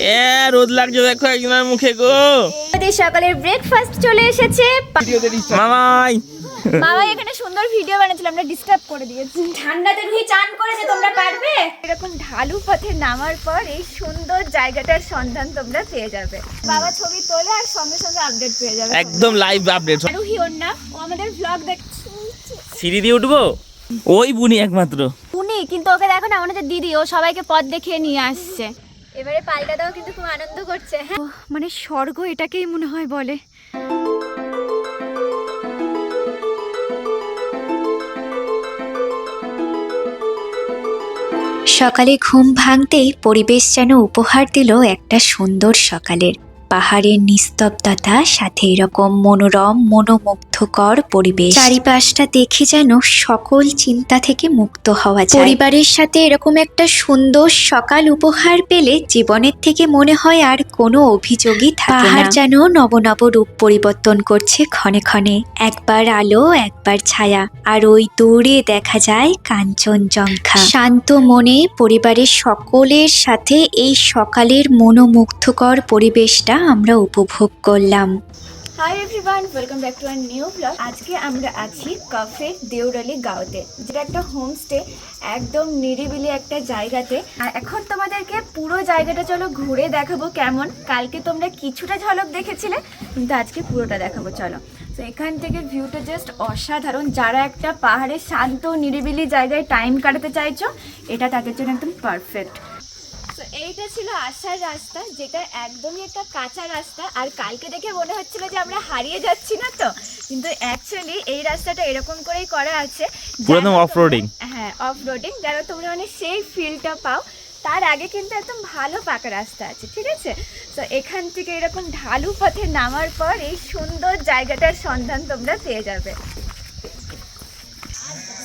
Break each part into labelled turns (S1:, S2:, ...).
S1: এ রোদ লাগছে দেখো একজনের মুখে গো।
S2: আমাদের সকালের ব্রেকফাস্ট চলে এসেছে।
S1: মামাই।
S2: বাবা এখানে সুন্দর ভিডিও বানিয়েছিল আমরা ডিস্টার্ব করে দিয়েছি। ঠান্ডাতে রুহি চান করেছে তোমরা পারবে? এরকম ঢালু পথে নামার পর এই সুন্দর জায়গাটার সন্ধান তোমরা পেয়ে যাবে। বাবা ছবি তোলে আর সঙ্গে সঙ্গে আপডেট পেয়ে যাবে
S1: একদম লাইভ আপডেট
S2: রুহি ওর না ও আমাদের ব্লগ দেখছে।
S1: সিঁড়ি দিয়ে উঠবো? ওই বুনি একমাত্র।
S2: উনি কিন্তু ওকে দেখো না আমাদের দিদি ও সবাইকে পথ দেখিয়ে নিয়ে আসছে। এবারে পাল্টা দাও কিন্তু খুব আনন্দ করছে হ্যাঁ। মানে স্বর্গ এটাকেই মনে হয় বলে।
S3: সকালে ঘুম ভাঙতেই পরিবেশ যেন উপহার দিল একটা সুন্দর সকালের। পাহাড়ের নিস্তব্ধতা, সাথে এরকম মনোরম, মনোমুগ্ধকর পরিবেশ। চারিপাশটা দেখে যেন সকল চিন্তা থেকে মুক্ত হওয়া যায়। পরিবারের সাথে এরকম একটা সুন্দর সকাল উপহার পেলে জীবনের থেকে মনে হয় আর কোনো অভিযোগই থাকে পাহাড় যেন নব নব রূপ পরিবর্তন করছে ক্ষণে ক্ষণে। একবার আলো, একবার ছায়া। আর ওই দূরে দেখা যায় কাঞ্চনজঙ্ঘা। শান্ত মনে পরিবারের সকলের সাথে এই সকালের মনোমুগ্ধকর পরিবেশটা আমরা উপভোগ করলাম।
S2: Hi everyone welcome back to our new blog আজকে আমরা আছি কাফে দেউরালি গাঁওতে, যেটা একটা হোমস্টে একদম নিরিবিলি একটা জায়গাতে। আর এখন তোমাদেরকে পুরো জায়গাটা চলো ঘুরে দেখাবো কেমন। কালকে তোমরা কিছুটা ঝলক দেখেছিলে, কিন্তু আজকে পুরোটা দেখাবো, চলো। তো এখান থেকে ভিউটা জাস্ট অসাধারণ। যারা একটা পাহাড়ে শান্ত, নিরিবিলি জায়গায় টাইম কাটাতে চাইছো, এটা তাদের জন্য একদম পারফেক্ট এইটা ছিল আসার রাস্তা যেটা একদমই একটা কাঁচা রাস্তা। আর কালকে দেখে মনে হচ্ছিল যে আমরা হারিয়ে যাচ্ছি না তো? কিন্তু অ্যাকচুয়ালি এই রাস্তাটা এরকম করেই করা আছে।
S1: পুরো একদম
S2: যেন হ্যাঁ অফ রোডিং যেন তোমরা মানে সেই ফিলটা পাও। তার আগে কিন্তু একদম ভালো পাকা রাস্তা আছে ঠিক আছে? তো এখান থেকে এরকম ঢালু পথে নামার পর এই সুন্দর জায়গাটার সন্ধান তোমরা পেয়ে যাবে।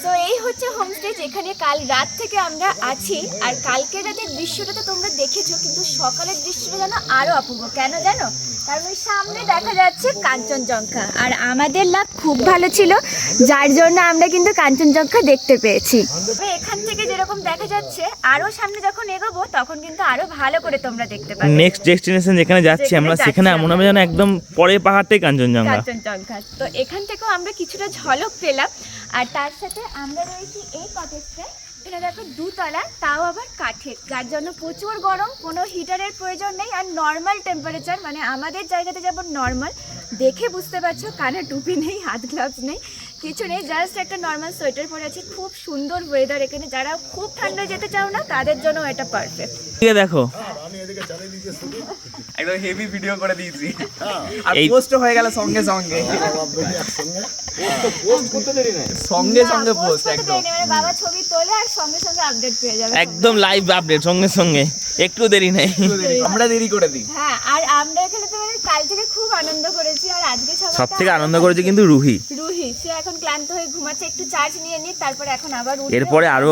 S2: তো এই হচ্ছে হোমস্টে যেখানে কাল রাত থেকে আমরা আছি। আর কালকে রাতের দৃশ্যটা তো তোমরা দেখেছ, কিন্তু সকালের দৃশ্যটা যেন আরও অপূর্ব। কেন জানো? ওই সামনে দেখা যাচ্ছে কাঞ্চনজঙ্ঘা। আর আমাদের লাভ খুব ভালো ছিল যার জন্য আমরা কিন্তু কাঞ্চনজঙ্ঘা দেখতে পেয়েছি। এখান থেকে যেরকম দেখা যাচ্ছে আরও সামনে যখন এগোবো তখন কিন্তু আরও ভালো করে তোমরা দেখতে পাবে।
S1: নেক্সট ডেস্টিনেশন যেখানে যাচ্ছি আমরা সেখানে। মনে হবে যেন একদম পরের পাহাড়টাই কাঞ্চনজঙ্ঘা।
S2: কাঞ্চনজঙ্ঘা। তো এখান থেকেও আমরা কিছুটা ঝলক পেলাম। আর তার সাথে আমরা রয়েছি এই কটেজটায়। এটা দেখো দুতলা, তাও আবার কাঠের। যার জন্য প্রচুর গরম, কোনো হিটারের প্রয়োজন নেই, আর নর্মাল টেম্পারেচার মানে আমাদের জায়গাতে যেমন নর্মাল দেখে বুঝতে পারছ কানে টুপি নেই, হাত গ্লাভস নেই। কিছু নেই জাস্ট একটা নর্মাল সোয়েটার পরে আছি খুব সুন্দর ওয়েদার এখানে। যারা খুব ঠান্ডা যেতে চাও না তাদের জন্য এটা পারফেক্ট
S1: ঠিক আছে দেখো
S4: একদম হেভি ভিডিও করে দিয়েছি। আর
S1: এই-
S4: পোস্ট হয়ে গেল সঙ্গে সঙ্গে। সঙ্গে সঙ্গে পোস্ট একদম।
S2: মানে বাবা ছবি তোলে আর সঙ্গে সঙ্গে আপডেট পেয়ে যাবে।
S1: একদম লাইভ আপডেট সঙ্গে সঙ্গে। একটু দেরি নেই।
S4: আমরা দেরি করে দিই।
S2: হ্যাঁ আর আমরা এখানে তো মানে কাল থেকে খুব আনন্দ করেছি আর আজকে
S1: সব থেকে আনন্দ করেছে কিন্তু রুহি।
S2: রুহি সে এখন ক্লান্ত হয়ে ঘুমাচ্ছে একটু চার্জ নিয়ে নি তারপরে এখন আবার
S1: এরপরে
S2: আরও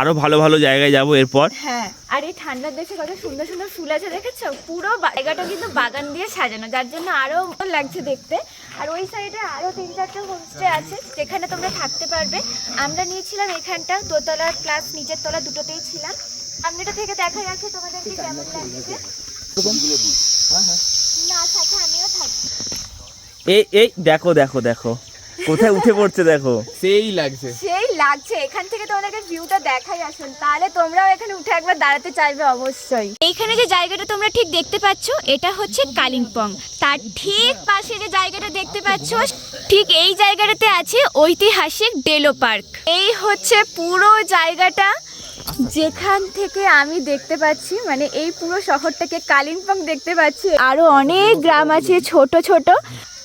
S1: আরও ভালো ভালো জায়গায় যাব এরপর।
S2: হ্যাঁ আর এই ঠান্ডার দেশে কত সুন্দর সুন্দর ফুল আছে দেখেছ? পুরো জায়গাটা কিন্তু বাগান দিয়ে সাজানো যার জন্য আরও ভালো লাগছে দেখতে। আর ওই সাইডে আরও তিন চারটে হোমস্টে আছে যেখানে তোমরা থাকতে পারবে। আমরা নিয়েছিলাম এখানটা দোতলা প্লাস নিচের তলা দুটোতেই ছিলাম। সামনেটা থেকে দেখা যাচ্ছে তোমাদেরকে কেমন লাগছে। না সাথে আমিও থাকছি
S1: এই এই দেখো দেখো দেখো। কোথায় উঠে পড়ছে দেখো।
S4: সেই লাগছে।
S2: সেই লাগছে এখান থেকে তোমাদেরকে ভিউটা দেখাই আসুন। তাহলে তোমরাও এখানে উঠে একবার দাঁড়াতে চাইবে অবশ্যই। এইখানে যে জায়গাটা তোমরা ঠিক দেখতে পাচ্ছ এটা হচ্ছে কালিম্পং। তার ঠিক পাশে যে জায়গাটা দেখতে পাচ্ছ ঠিক এই জায়গাটাতে আছে ঐতিহাসিক ডেলো পার্ক। এই হচ্ছে পুরো জায়গাটা। যেখান থেকে আমি দেখতে পাচ্ছি মানে এই পুরো শহরটাকে কালিম্পং দেখতে পাচ্ছি। আরও অনেক গ্রাম আছে ছোট ছোট।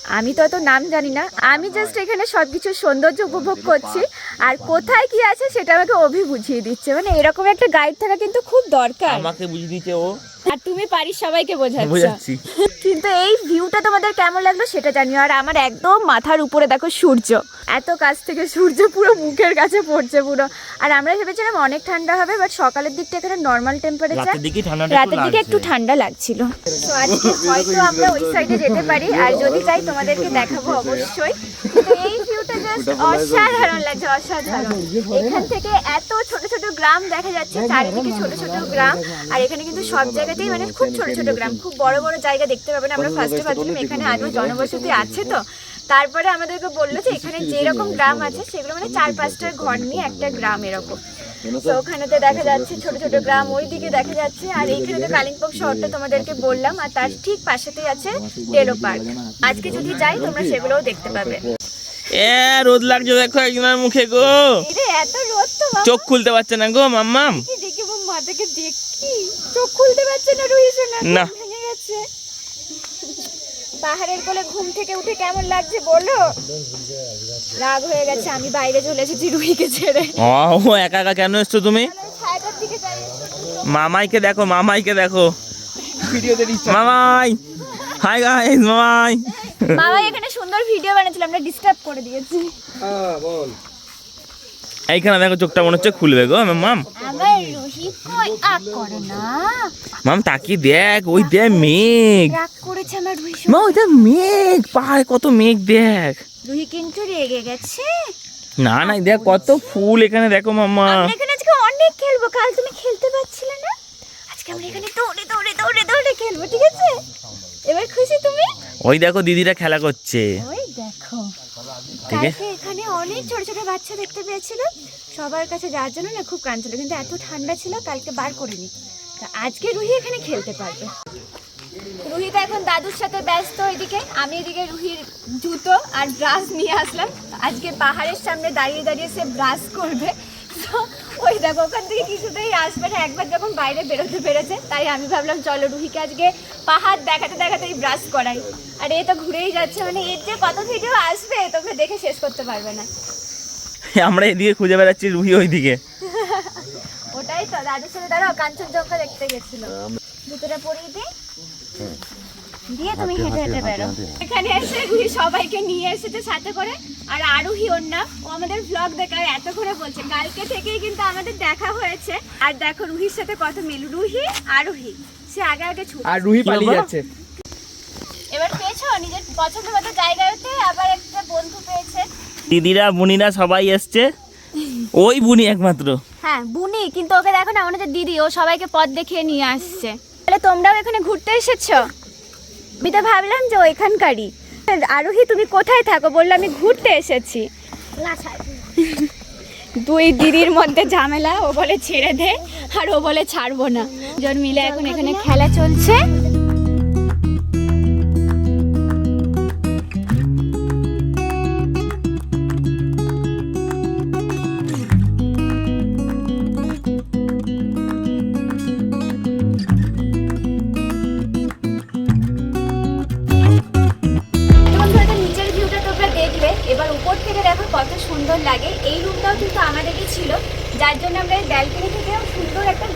S2: আমি তো অত নাম জানি না। আমি জাস্ট এখানে সব কিছু সৌন্দর্য উপভোগ করছি। আর কোথায় কি আছে সেটা আমাকে অভি বুঝিয়ে দিচ্ছে। মানে এরকম একটা গাইড থাকা কিন্তু খুব দরকার।
S1: আমাকে বুঝিয়ে দিচ্ছে ও।
S2: আর তুমি পারিস সবাইকে বোঝাচ্ছ।
S1: বোঝাচ্ছি।
S2: কিন্তু এই ভিউটা তোমাদের কেমন লাগল সেটা জানিও। আর আমার একদম মাথার উপরে দেখো সূর্য। এত কাছ থেকে সূর্য পুরো মুখের কাছে পড়ছে পুরো। আর আমরা ভেবেছিলাম অনেক ঠান্ডা হবে বাট সকালের দিকটা এখানে নর্মাল টেম্পারেচার
S1: রাতের দিকে ঠান্ডাটা
S2: রাতের দিকে একটু ঠান্ডা লাগছিল। তো আজকে হয়তো আমরা ওই সাইডে যেতে পারি। আর যদি চাই তোমাদেরকে দেখাবো অবশ্যই। এই ভিউটা জাস্ট অসাধারণ লাগছে অসাধারণ। এখান থেকে এত ছোট ছোট গ্রাম দেখা যাচ্ছে চারিদিকে ছোট ছোট গ্রাম। আর এখানে কিন্তু সব জায়গাতেই মানে খুব ছোট ছোট গ্রাম খুব বড় বড় জায়গা দেখতে পাবেন আমরা ফার্স্টে ভাবছিলাম এখানে আদৌ জনবসতি আছে তো? তারপরে আমাদেরকে বলল যে এখানে যেরকম গ্রাম আছে সেগুলো মানে চার পাঁচটার ঘর নিয়ে একটা গ্রাম এরকম। তো ওখানেতে দেখা যাচ্ছে ছোট ছোট গ্রাম ওইদিকে দেখা যাচ্ছে। আর এইখানে তো কালিম্পং শহরটা তোমাদেরকে বললাম আর তার ঠিক পাশেতেই আছে টেলো পার্ক আজকে যদি যাই তোমরা সেগুলোও দেখতে পাবে।
S1: এ রোদ লাগছে দেখো একজনের মুখে গো।
S2: এত রোদ তো
S1: চোখ খুলতে পারছে না গো মাম্মাম।
S2: দেখি মা থেকে দেখি চোখ খুলতে পারছে না রুহি সোনা
S1: না।
S2: ভেঙে গেছে। পাহাড়ের কোলে ঘুম থেকে উঠে কেমন লাগছে বলো? রাগ হয়ে গেছে আমি বাইরে চলে এসেছি রুহিকে ছেড়ে।
S1: ও একা একা কেন এসছো তুমি?
S2: যাই
S1: মামাইকে দেখো মামাইকে দেখো। মামাই হাই গাইস মামাই।
S2: বাবা এখানে সুন্দর ভিডিও বানিয়েছিল আমরা ডিস্টার্ব করে দিয়েছি।
S1: এইখানে দেখো চোখটা মনে হচ্ছে খুলবে গো মাম মাম তাকিয়ে দেখ ওই দেখ মেঘ। মা ওই দেখ মেঘ পাহাড়ে কত মেঘ দেখ।
S2: রুহি কিন্তু রেগে গেছে।
S1: না না দেখ কত ফুল এখানে দেখো
S2: আমরা এখানে আজকে অনেক খেলব কাল তুমি খেলতে পারছিলে না? আজকে আমরা এখানে দৌড়ে দৌড়ে দৌড়ে দৌড়ে খেলব ঠিক আছে? এবার খুশি তুমি?
S1: ওই দেখো দিদিরা খেলা করছে।
S2: ওই দেখো।
S1: ঠিক আছে।
S2: অনেক ছোট ছোট বাচ্চা দেখতে পেয়েছিল। সবার কাছে যাওয়ার জন্য না খুব কাঁদছিল কিন্তু এত ঠান্ডা ছিল, কালকে বার করিনি। তা আজকে রুহি এখানে খেলতে পারবে। রুহি তো এখন দাদুর সাথে ব্যস্ত এদিকে, আমি এদিকে রুহির জুতো আর ব্রাশ নিয়ে আসলাম। আজকে পাহাড়ের সামনে দাঁড়িয়ে দাঁড়িয়ে সে ব্রাশ করবে। ওই দেখো ওখান থেকে কিছুতেই আসবে না। একবার যখন বাইরে বেরোতে পেরেছে তাই আমি ভাবলাম চলো রুহিকে আজকে পাহাড় দেখাতে দেখাতেই ব্রাশ করাই। আর এ তো ঘুরেই যাচ্ছে মানে এর যে কত ভিডিও আসবে তোকে দেখে শেষ করতে পারবে না।
S1: আমরা এদিকে খুঁজে বেড়াচ্ছি রুহি ওইদিকে।
S2: ওটাই তো দাদুর সাথে দাঁড়াও কাঞ্চনজঙ্ঘা দেখতে গেছিল। ভিতরে পরিয়ে দিই। দিয়ে তুমি হেঁটে হেঁটে বেরো। এখানে এসে রুহি সবাইকে নিয়ে এসেছে সাথে করে। আর আরোহী ওর নাম ও আমাদের ব্লগ দেখার এত করে বলছে। কালকে থেকেই কিন্তু আমাদের দেখা হয়েছে। আর দেখো রুহির সাথে কত মিল। রুহি আরোহী সে আগে আগে ছুট
S4: আর রুহি পালিয়ে যাচ্ছে।
S2: এবার পেয়েছ? নিজের পছন্দ মতো জায়গাতে আবার একটা বন্ধু পেয়েছে।
S1: দিদিরা বুনিরা সবাই এসছে। ওই বুনি একমাত্র।
S2: হ্যাঁ বুনি কিন্তু ওকে দেখো না হচ্ছে দিদি ও সবাইকে পথ দেখিয়ে নিয়ে আসছে। তাহলে তোমরাও এখানে ঘুরতে এসেছ? আমি তো ভাবলাম যে ওইখানকারই। আরোহী তুমি কোথায় থাকো? বললে আমি ঘুরতে এসেছি। দুই দিদির মধ্যে ঝামেলা ও বলে ছেড়ে দে আর ও বলে ছাড়বো না। জন মিলে এখন এখানে খেলা চলছে।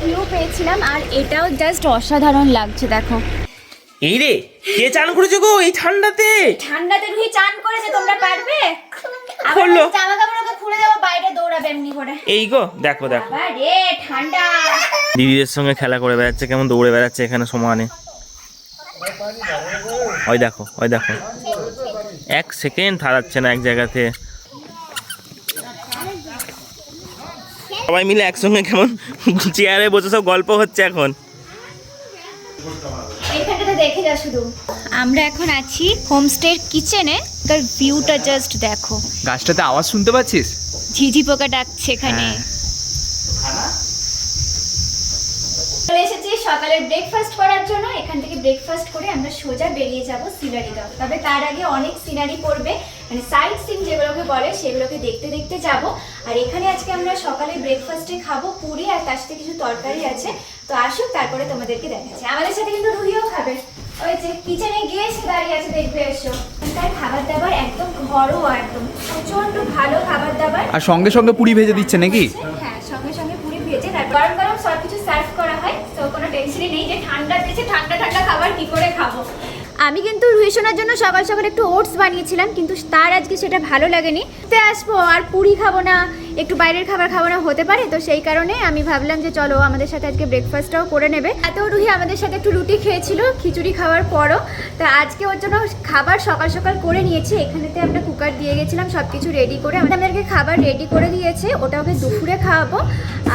S2: ভিউ পেয়েছিলাম আর এটাও জাস্ট অসাধারণ লাগছে দেখো।
S1: এই রে কে চান করেছ গো এই ঠান্ডাতে?
S2: ঠান্ডাতে রুহি চান করেছে তোমরা পারবে? আবার জামা কাপড়কে খুলে দেবো বাইরে দৌড়াবে এমনি করে।
S1: এই গো দেখো দেখো।
S2: বাবা রে ঠান্ডা।
S1: দিদিদের সঙ্গে খেলা করে বেড়াচ্ছে কেমন দৌড়ে বেড়াচ্ছে এখানে সমানে। ওই দেখো ওই দেখো। এক সেকেন্ড থারাচ্ছে না এক জায়গাতে। সবাই মিলে একসঙ্গে কেমন চেয়ারে বসে সব গল্প হচ্ছে এখন।
S2: এখানটাতে দেখে যা আমরা এখন আছি হোমস্টের কিচেনে। তার ভিউটা জাস্ট দেখো।
S4: গাছটাতে আওয়াজ শুনতে পাচ্ছিস?
S2: ঝিঝি পোকা ডাকছে এখানে। চলে এসেছি সকালের ব্রেকফাস্ট করার জন্য। এখান থেকে ব্রেকফাস্ট করে আমরা সোজা বেরিয়ে যাব সিনারিগাঁও তবে তার আগে অনেক সিনারি পড়বে। মানে সাইড সিন যেগুলোকে বলে সেগুলোকে দেখতে দেখতে যাব। আর এখানে আজকে আমরা সকালে ব্রেকফাস্টে খাব পুরি আর তার সাথে কিছু তরকারি আছে। তো আসুক তারপরে তোমাদেরকে দেখাচ্ছি। আমাদের সাথে কিন্তু রুহিও খাবে। ওই যে কিচেনে গিয়ে সে দাঁড়িয়ে আছে দেখবে এসো। তার খাবার দাবার একদম ঘরোয়া একদম প্রচণ্ড ভালো খাবার দাবার
S4: আর সঙ্গে সঙ্গে পুরি ভেজে দিচ্ছে নাকি?
S2: হ্যাঁ সঙ্গে সঙ্গে পুরি ভেজে তারপর গরম গরম সব কিছু সার্ভ করা হয়। তো কোনো টেনশনই নেই যে ঠান্ডা দিয়েছে ঠান্ডা ঠান্ডা খাবার কি করে খাব? আমি কিন্তু রুহিসোনার জন্য সকাল সকাল একটু ওটস বানিয়েছিলাম, কিন্তু তার আজকে সেটা ভালো লাগেনি। তে আসব আর পুরি খাব না একটু বাইরের খাবার খাওয়ানো হতে পারে, তো সেই কারণে আমি ভাবলাম যে চলো আমাদের সাথে আজকে ব্রেকফাস্টটাও করে নেবে। এত রুহি আমাদের সাথে একটু রুটি খেয়েছিল, খিচুড়ি খাওয়ার পরও। তা আজকে ওর জন্য খাবার সকাল সকাল করে নিয়েছি, এখানেতে আমরা কুকার দিয়ে গেছিলাম সব কিছু রেডি করে আমাদেরকে খাবার রেডি করে দিয়েছে, ওটা ওকে দুপুরে খাওয়াবো।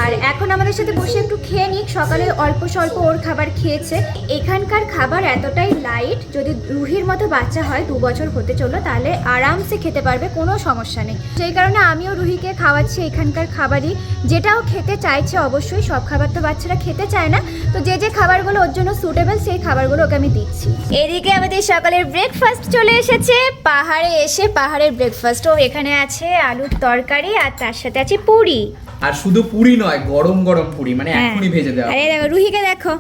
S2: আর এখন আমাদের সাথে বসে একটু খেয়ে নিক, সকালে অল্প স্বল্প ওর খাবার খেয়েছে। এখানকার খাবার এতটাই লাইট যদি রুহির মতো বাচ্চা হয়, দু বছর হতে চলো তাহলে আরামসে খেতে পারবে, কোনো সমস্যা নেই। সেই কারণে আমিও রুহিকে খাওয়াচ্ছি। এখানকার খাবারই। যেটাও খেতে চাইছে অবশ্যই সব খাবার তো বাচ্চারা খেতে চায় না। তো যে যে খাবারগুলো ওর জন্য সুটেবল সেই খাবারগুলো ওকে আমি দিচ্ছি। এদিকে আমাদের সকালের ব্রেকফাস্ট চলে এসেছে। পাহাড়ে এসে পাহাড়ের ব্রেকফাস্ট ও এখানে আছে আলুর তরকারি আর তার সাথে আছে পুরি।
S4: আর শুধু পুরি নয় গরম গরম পুরি মানে
S2: হ্যাঁ।
S4: এখনই ভেজে দেওয়া
S2: আরে দেখো রুহিকে দেখো।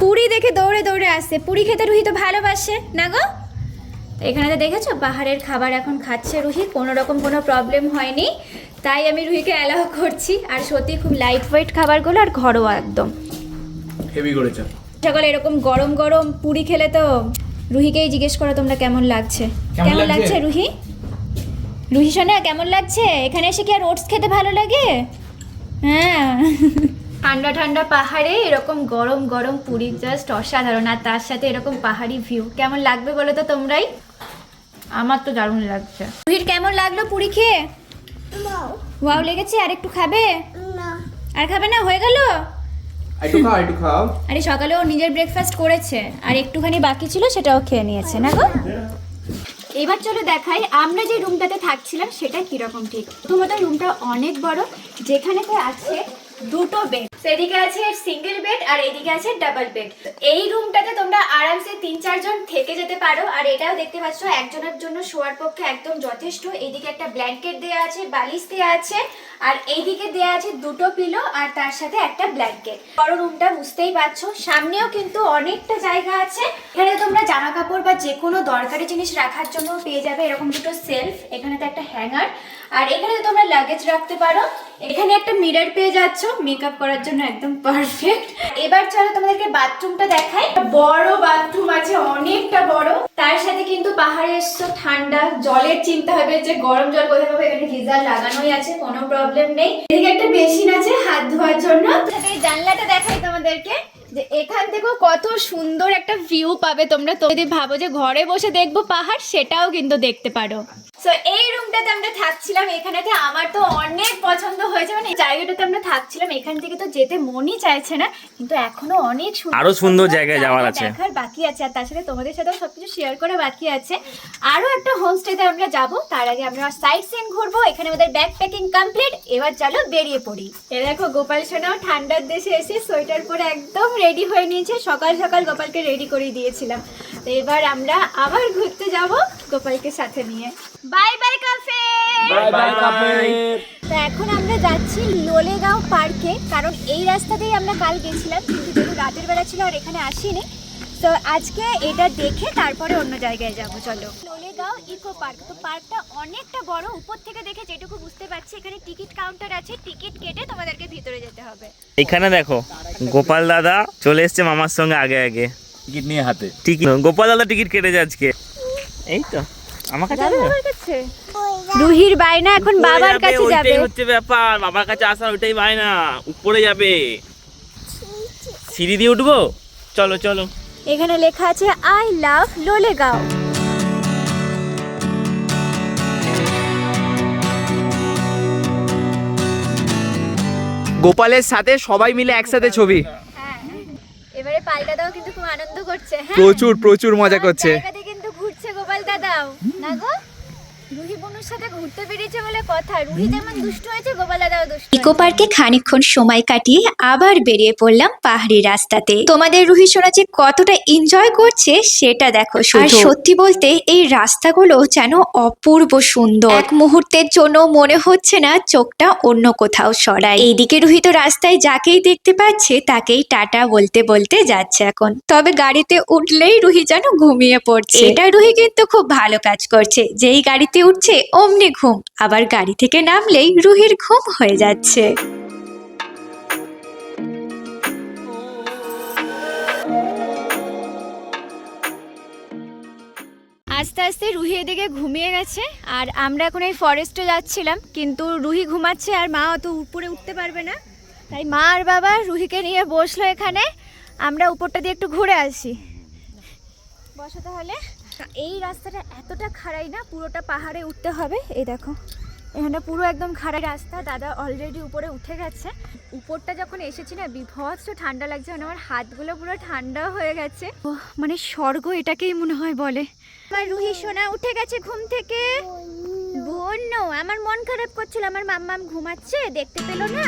S2: পুরি দেখে দৌড়ে দৌড়ে আসছে। পুরি খেতে রুহি তো ভালোবাসে না গো? এখানে তো দেখেছ পাহাড়ের খাবার এখন খাচ্ছে রুহি কোনো রকম কোনো প্রবলেম হয়নি। তাই আমি রুহিকে অ্যালাউ করছি। আর সত্যি খুব লাইট ওয়েট খাবারগুলো আর ঘরোয়া একদম।
S4: হেভি করেছ।
S2: সকালে এরকম গরম গরম পুরি খেলে তো রুহিকেই জিজ্ঞেস করো তোমরা কেমন লাগছে?
S4: কেমন? লাগছে?
S2: রুহি? রুহি সোনা কেমন লাগছে? এখানে এসে কি আর ওটস খেতে ভালো লাগে? হ্যাঁ। ঠান্ডা ঠান্ডা পাহাড়ে এরকম গরম গরম পুরি জাস্ট অসাধারণ। আর তার সাথে এরকম পাহাড়ি ভিউ কেমন লাগবে বলো তো তোমরাই? আমার তো দারুণ লাগছে। রুহির কেমন লাগল পুরি খেয়ে? ওয়াও লেগেছে? আর একটু খাবে? আর খাবে না? হয়ে গেল?
S4: একটু খাও একটু খাও।
S2: আরে সকালে ও নিজের ব্রেকফাস্ট করেছে। আর একটুখানি বাকি ছিল সেটাও খেয়ে নিয়েছে না গো? এবার চলো দেখাই আমরা যে রুমটাতে থাকছিলাম সেটা কীরকম ঠিক? প্রথমত রুমটা অনেক বড়। যেখানেতে আছে দুটো বেড সেদিকে আছে সিঙ্গেল বেড আর এদিকে আছে ডাবল বেড এই রুমটাতে তোমরা আরামসে তিন চারজন থেকে যেতে পারো। আর এটাও দেখতে পাচ্ছ, একজনের জন্য শোয়ার পক্ষে একদম যথেষ্ট। এদিকে একটা ব্ল্যাঙ্কেট দেওয়া আছে, বালিশ দেওয়া আছে, আর এইদিকে দেওয়া আছে দুটো পিলো আর তার সাথে একটা ব্ল্যাঙ্কেট বড় রুমটা বুঝতেই পারছ, সামনেও কিন্তু অনেকটা জায়গা আছে। এখানে তোমরা জামা কাপড় বা যে কোনো দরকারি জিনিস রাখার জন্য পেয়ে যাবে। এরকম দুটো সেলফ এখানে তো একটা হ্যাঙ্গার আর এখানে তোমরা লাগেজ রাখতে পারো। এখানে একটা মিরর পেয়ে যাচ্ছ। মেকআপ করার জন্য একদম পারফেক্ট এবার চলো তোমাদেরকে বাথরুমটা দেখাই। বড় বাথরুম আছে, অনেকটা বড়। তার সাথে কিন্তু পাহাড়ে এসছো, ঠান্ডা। জলের চিন্তা হবে যে গরম জল কোথায় পাবো? এখানে গিজার লাগানোই আছে, কোনো প্রবলেম নেই। এদিকে একটা বেসিন আছে হাত ধোয়ার জন্য। এই জানলাটা দেখাই তোমাদেরকে। যে এখান থেকেও কত সুন্দর একটা ভিউ পাবে তোমরা। যদি ভাবো যে ঘরে বসে দেখব পাহাড়, সেটাও কিন্তু দেখতে পারো। সো এই রুমটাতে আমরা থাকছিলাম এখানেতে আমার তো অনেক পছন্দ হয়েছে। মানে জায়গাটাতে আমরা থাকছিলাম এখান থেকে তো যেতে মনই চাইছে না কিন্তু এখনও অনেক সুন্দর
S1: আরও সুন্দর
S2: সুন্দর
S1: জায়গায় যাওয়ার আছে।
S2: দেখার বাকি আছে আর তার সাথে তোমাদের সাথেও সবকিছু শেয়ার করা বাকি আছে। আরও একটা হোমস্টেতে আমরা যাব তার আগে আমরা সাইট সিন ঘুরবো এখানে আমাদের ব্যাগ প্যাকিং কমপ্লিট এবার চলো বেরিয়ে পড়ি। এ দেখো গোপাল সোনাও ঠান্ডার দেশে এসে সোয়েটার পরে একদম রেডি হয়ে নিয়েছে সকাল সকাল গোপালকে রেডি করে দিয়েছিলাম। তো এবার আমরা আবার ঘুরতে যাব গোপালকে সাথে নিয়ে। বাই বাই কাফে তো এখন আমরা যাচ্ছি লোলেগাঁও পার্কে কারণ এই রাস্তাতেই আমরা কাল গেছিলাম কিন্তু যেহেতু রাতের বেলা ছিল আর এখানে আসিনি তো আজকে এটা দেখে তারপরে অন্য জায়গায় যাব চলো। লোলেগাঁও ইকো পার্ক তো পার্কটা অনেকটা বড় উপর থেকে দেখে যেটুকু বুঝতে পারছি এখানে টিকিট কাউন্টার আছে টিকিট কেটে তোমাদেরকে ভিতরে যেতে হবে।
S1: এখানে দেখো গোপাল দাদা চলে এসছে মামার সঙ্গে আগে আগে।
S4: টিকিট নিয়ে হাতে
S1: টিকিট গোপাল দাদা টিকিট কেটেছে আজকে। এই তো। আমার কাছে আসবে?
S2: রুহির বাইনা এখন বাবার কাছে
S1: ওইটাই
S2: যাবে
S1: হচ্ছে ব্যাপার বাবার কাছে আসার ওইটাই উপরে যাবে। সিঁড়ি দিয়ে উঠবো? চলো চলো।
S2: এখানে লেখা আছে আই লাভ লোলেগাঁও
S4: গোপালের সাথে সবাই মিলে একসাথে ছবি।
S2: হ্যাঁ। এবারে পাল দাদাও কিন্তু খুব আনন্দ করছে হ্যাঁ।
S4: প্রচুর প্রচুর মজা করছে।
S2: কিন্তু ঘুরছে গোপাল দাদাও। না গো রুহি সাথে ঘুরতে বেরিয়েছে বলে কথা। রুহি যেমন দুষ্টু হয়েছে গোপাল দুষ্টু
S3: ইকো পার্কে খানিকক্ষণ সময় কাটিয়ে আবার বেরিয়ে পড়লাম পাহাড়ি রাস্তাতে। তোমাদের রুহি সোনা যে কতটা এনজয় করছে সেটা দেখো। আর সত্যি বলতে এই রাস্তাগুলো যেন অপূর্ব সুন্দর। এক মুহূর্তের জন্য মনে হচ্ছে না চোখটা অন্য কোথাও সরাই এইদিকে রুহি তো রাস্তায় যাকেই দেখতে পাচ্ছে তাকেই টাটা বলতে বলতে যাচ্ছে এখন। তবে গাড়িতে উঠলেই রুহি যেন ঘুমিয়ে পড়ছে। এটা রুহি কিন্তু খুব ভালো কাজ করছে। যেই গাড়িতে উঠছে অমনি ঘুম, আবার গাড়ি থেকে নামলেই রুহির ঘুম হয়ে যাচ্ছে।
S2: আস্তে আস্তে রুহি এদিকে ঘুমিয়ে গেছে, আর আমরা এখন এই ফরেস্টে যাচ্ছিলাম, কিন্তু রুহি ঘুমাচ্ছে আর মা অত উপরে উঠতে পারবে না। তাই মা আর বাবা রুহিকে নিয়ে বসল এখানে, আমরা উপরটা দিয়ে একটু ঘুরে আসি। বসো তাহলে। এই রাস্তাটা এতটা খাড়াই না পুরোটা পাহাড়ে উঠতে হবে। এই দেখো এখানে পুরো একদম খাড়া রাস্তা দাদা অলরেডি উপরে উঠে গেছে। উপরটা যখন এসেছি না বিভৎস ঠান্ডা লাগছে মানে আমার হাতগুলো পুরো ঠান্ডা হয়ে গেছে। ও মানে স্বর্গ এটাকেই মনে হয় বলে। আমার রুহি সোনা উঠে গেছে ঘুম থেকে। বন্য আমার মন খারাপ করছিল আমার মাম্মাম ঘুমাচ্ছে দেখতে পেল না।